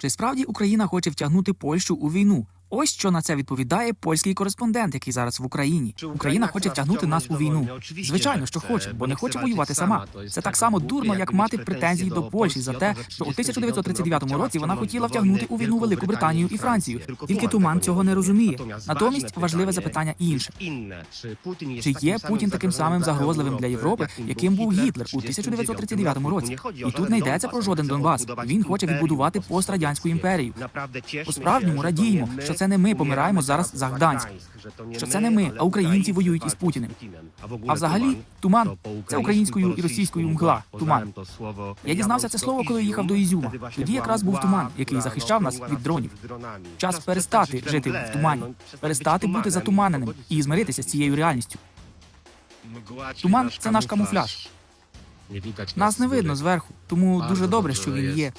Чи справді Україна хоче втягнути Польщу у війну? Ось що на це відповідає польський кореспондент, який зараз в Україні. Україна хоче втягнути нас у війну. Звичайно, що хоче, бо не хоче воювати сама. Це так само дурно, як мати претензії до Польщі за те, що у 1939 році вона хотіла втягнути у війну Велику Британію і Францію. Тільки Туман цього не розуміє. Натомість важливе запитання інше. Чи є Путін таким самим загрозливим для Європи, яким був Гітлер у 1939 році? І тут не йдеться про жоден Донбас. Він хоче відбудувати пострадянську імперію. По-справжньому радіємо, що це не ми помираємо зараз за Гданськ. Що це не ми, а українці воюють із Путіним. А взагалі, туман це українською і російською мгла. Туман. Я дізнався це слово, коли їхав до Ізюма. Тоді якраз був туман, який захищав нас від дронів. Час перестати жити в тумані, перестати бути затуманеним і змиритися з цією реальністю. Туман це наш камуфляж. Нас не видно зверху, тому дуже добре, що він є.